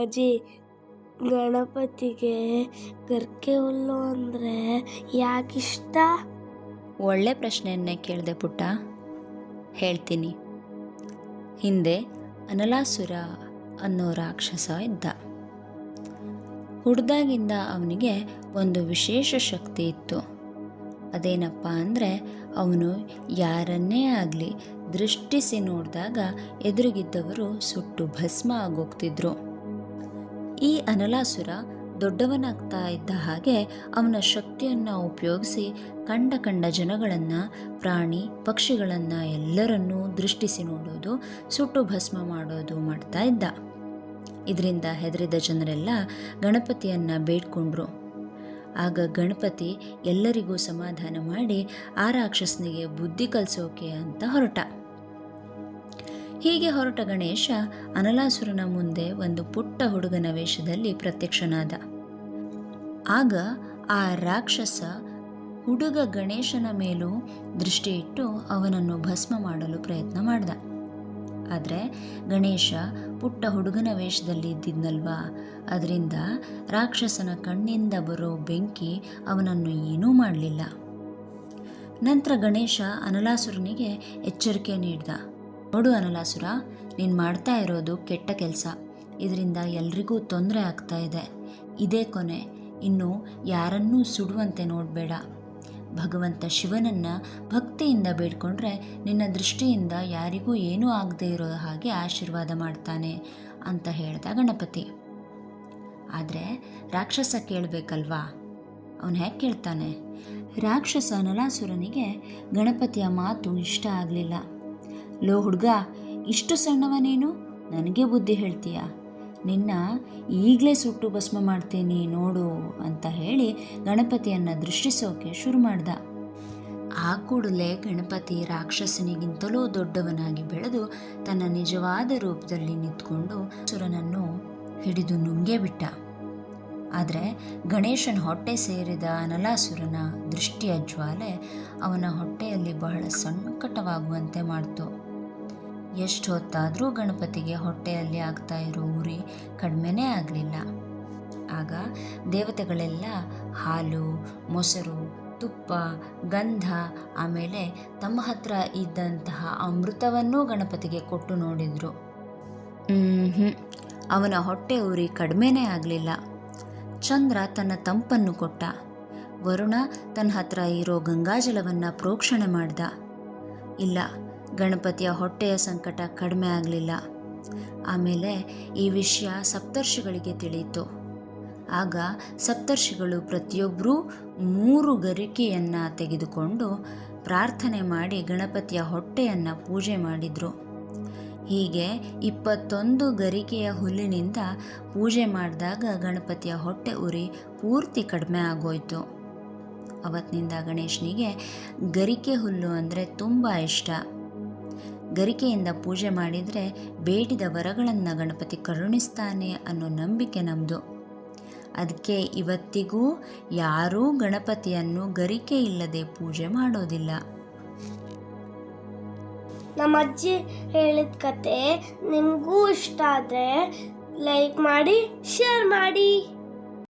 ಅಜ್ಜಿ, ಗಣಪತಿಗೆ ಗರ್ಕೆ ಹುಲ್ಲು ಅಂದರೆ ಯಾಕಿಷ್ಟ? ಒಳ್ಳೆ ಪ್ರಶ್ನೆಯನ್ನೇ ಕೇಳಿದೆ ಪುಟ್ಟ. ಹೇಳ್ತೀನಿ. ಹಿಂದೆ ಅನಲಾಸುರ ಅನ್ನೋ ರಾಕ್ಷಸ ಇದ್ದ. ಹುಡ್ದಾಗಿಂದ ಅವನಿಗೆ ಒಂದು ವಿಶೇಷ ಶಕ್ತಿ ಇತ್ತು. ಅದೇನಪ್ಪ ಅಂದರೆ ಅವನು ಯಾರನ್ನೇ ಆಗಲಿ ದೃಷ್ಟಿಸಿ ನೋಡಿದಾಗ ಎದುರಿಗಿದ್ದವರು ಸುಟ್ಟು ಭಸ್ಮ ಆಗೋಗ್ತಿದ್ರು. ಈ ಅನಲಾಸುರ ದೊಡ್ಡವನಾಗ್ತಾ ಇದ್ದ ಹಾಗೆ ಅವನ ಶಕ್ತಿಯನ್ನು ಉಪಯೋಗಿಸಿ ಕಂಡ ಕಂಡ ಜನಗಳನ್ನು, ಪ್ರಾಣಿ, ಪಕ್ಷಿಗಳನ್ನು ಎಲ್ಲರನ್ನೂ ದೃಷ್ಟಿಸಿ ನೋಡೋದು, ಸುಟ್ಟು ಭಸ್ಮ ಮಾಡೋದು ಮಾಡ್ತಾ ಇದ್ದ. ಇದರಿಂದ ಹೆದರಿದ ಜನರೆಲ್ಲ ಗಣಪತಿಯನ್ನು ಬೇಡ್ಕೊಂಡ್ರು. ಆಗ ಗಣಪತಿ ಎಲ್ಲರಿಗೂ ಸಮಾಧಾನ ಮಾಡಿ ಆ ರಾಕ್ಷಸನಿಗೆ ಬುದ್ಧಿ ಕಲಿಸೋಕೆ ಅಂತ ಹೊರಟ. ಹೀಗೆ ಹೊರಟ ಗಣೇಶ ಅನಲಾಸುರನ ಮುಂದೆ ಒಂದು ಪುಟ್ಟ ಹುಡುಗನ ವೇಷದಲ್ಲಿ ಪ್ರತ್ಯಕ್ಷನಾದ. ಆಗ ಆ ರಾಕ್ಷಸ ಹುಡುಗ ಗಣೇಶನ ಮೇಲೂ ದೃಷ್ಟಿ ಇಟ್ಟು ಅವನನ್ನು ಭಸ್ಮ ಮಾಡಲು ಪ್ರಯತ್ನ ಮಾಡ್ದ. ಆದರೆ ಗಣೇಶ ಪುಟ್ಟ ಹುಡುಗನ ವೇಷದಲ್ಲಿ ಇದ್ದಿದ್ನಲ್ವಾ? ಅದರಿಂದ ರಾಕ್ಷಸನ ಕಣ್ಣಿಂದ ಬರೋ ಬೆಂಕಿ ಅವನನ್ನು ಏನೂ ಮಾಡಲಿಲ್ಲ. ನಂತರ ಗಣೇಶ ಅನಲಾಸುರನಿಗೆ ಎಚ್ಚರಿಕೆ ನೀಡ್ದ. ನೋಡು ಅನಲಾಸುರ, ನೀನು ಮಾಡ್ತಾ ಇರೋದು ಕೆಟ್ಟ ಕೆಲಸ. ಇದರಿಂದ ಎಲ್ರಿಗೂ ತೊಂದರೆ ಆಗ್ತಾ ಇದೆ. ಇದೇ ಕೊನೆ. ಇನ್ನು ಯಾರನ್ನೂ ಸುಡುವಂತೆ ನೋಡಬೇಡ. ಭಗವಂತ ಶಿವನನ್ನು ಭಕ್ತಿಯಿಂದ ಬೇಡ್ಕೊಂಡ್ರೆ ನಿನ್ನ ದೃಷ್ಟಿಯಿಂದ ಯಾರಿಗೂ ಏನೂ ಆಗದೇ ಇರೋ ಹಾಗೆ ಆಶೀರ್ವಾದ ಮಾಡ್ತಾನೆ ಅಂತ ಹೇಳ್ದ ಗಣಪತಿ. ಆದರೆ ರಾಕ್ಷಸ ಕೇಳಬೇಕಲ್ವಾ? ಅವನು ಹೇಗೆ ಕೇಳ್ತಾನೆ. ರಾಕ್ಷಸ ನಲಾಸುರನಿಗೆ ಗಣಪತಿಯ ಮಾತು ಇಷ್ಟ ಆಗಲಿಲ್ಲ. ಲೋ ಹುಡುಗ, ಇಷ್ಟು ಸಣ್ಣವ ನೀನು ನನಗೆ ಬುದ್ಧಿ ಹೇಳ್ತೀಯ? ನಿನ್ನ ಈಗಲೇ ಸುಟ್ಟು ಭಸ್ಮ ಮಾಡ್ತೀನಿ ನೋಡು ಅಂತ ಹೇಳಿ ಗಣಪತಿಯನ್ನು ದೃಷ್ಟಿಸೋಕೆ ಶುರು ಮಾಡ್ದ. ಆ ಕೂಡಲೇ ಗಣಪತಿ ರಾಕ್ಷಸನಿಗಿಂತಲೂ ದೊಡ್ಡವನಾಗಿ ಬೆಳೆದು ತನ್ನ ನಿಜವಾದ ರೂಪದಲ್ಲಿ ನಿಂತ್ಕೊಂಡು ಸುರನನ್ನು ಹಿಡಿದು ನುಂಗೇ ಬಿಟ್ಟ. ಆದರೆ ಗಣೇಶನ ಹೊಟ್ಟೆ ಸೇರಿದ ಅನಲಾಸುರನ ದೃಷ್ಟಿಯ ಜ್ವಾಲೆ ಅವನ ಹೊಟ್ಟೆಯಲ್ಲಿ ಬಹಳ ಸಂಕಟವಾಗುವಂತೆ ಮಾಡ್ತು. ಎಷ್ಟು ಹೊತ್ತಾದರೂ ಗಣಪತಿಗೆ ಹೊಟ್ಟೆಯಲ್ಲಿ ಆಗ್ತಾ ಇರೋ ಉರಿ ಕಡಿಮೆನೇ ಆಗಲಿಲ್ಲ. ಆಗ ದೇವತೆಗಳೆಲ್ಲ ಹಾಲು, ಮೊಸರು, ತುಪ್ಪ, ಗಂಧ, ಆಮೇಲೆ ತಮ್ಮ ಹತ್ರ ಇದ್ದಂತಹ ಅಮೃತವನ್ನೂ ಗಣಪತಿಗೆ ಕೊಟ್ಟು ನೋಡಿದರು. ಹ್ಞೂ ಅವನ ಹೊಟ್ಟೆ ಉರಿ ಕಡಿಮೆನೇ ಆಗಲಿಲ್ಲ. ಚಂದ್ರ ತನ್ನ ತಂಪನ್ನು ಕೊಟ್ಟ. ವರುಣ ತನ್ನ ಹತ್ರ ಇರೋ ಗಂಗಾಜಲವನ್ನು ಪ್ರೋಕ್ಷಣೆ ಮಾಡ್ದ. ಇಲ್ಲ ಗಣಪತಿಯ ಹೊಟ್ಟೆಯ ಸಂಕಟ ಕಡಿಮೆ ಆಗಲಿಲ್ಲ. ಆಮೇಲೆ ಈ ವಿಷಯ ಸಪ್ತರ್ಷಿಗಳಿಗೆ ತಿಳಿಯಿತು. ಆಗ ಸಪ್ತರ್ಷಿಗಳು ಪ್ರತಿಯೊಬ್ಬರೂ ಮೂರು ಗರಿಕೆಯನ್ನು ತೆಗೆದುಕೊಂಡು ಪ್ರಾರ್ಥನೆ ಮಾಡಿ ಗಣಪತಿಯ ಹೊಟ್ಟೆಯನ್ನು ಪೂಜೆ ಮಾಡಿದರು. ಹೀಗೆ ಇಪ್ಪತ್ತೊಂದು ಗರಿಕೆಯ ಹುಲ್ಲಿನಿಂದ ಪೂಜೆ ಮಾಡಿದಾಗ ಗಣಪತಿಯ ಹೊಟ್ಟೆ ಉರಿ ಪೂರ್ತಿ ಕಡಿಮೆ ಆಗೋಯಿತು. ಅವತ್ತಿನಿಂದ ಗಣೇಶನಿಗೆ ಗರಿಕೆ ಹುಲ್ಲು ಅಂದರೆ ತುಂಬ ಇಷ್ಟ. ಗರಿಕೆಯಿಂದ ಪೂಜೆ ಮಾಡಿದರೆ ಬೇಡಿದ ವರಗಳನ್ನು ಗಣಪತಿ ಕರುಣಿಸ್ತಾನೆ ಅನ್ನೋ ನಂಬಿಕೆ ನಮ್ಮದು ಅದಕ್ಕೆ ಇವತ್ತಿಗೂ ಯಾರೂ ಗಣಪತಿಯನ್ನು ಗರಿಕೆ ಇಲ್ಲದೆ ಪೂಜೆ ಮಾಡೋದಿಲ್ಲ. ನಮ್ಮ ಅಜ್ಜಿ ಹೇಳಿದ ಕತೆ ನಿಮಗೂ ಇಷ್ಟ ಆದರೆ ಲೈಕ್ ಮಾಡಿ ಶೇರ್ ಮಾಡಿ.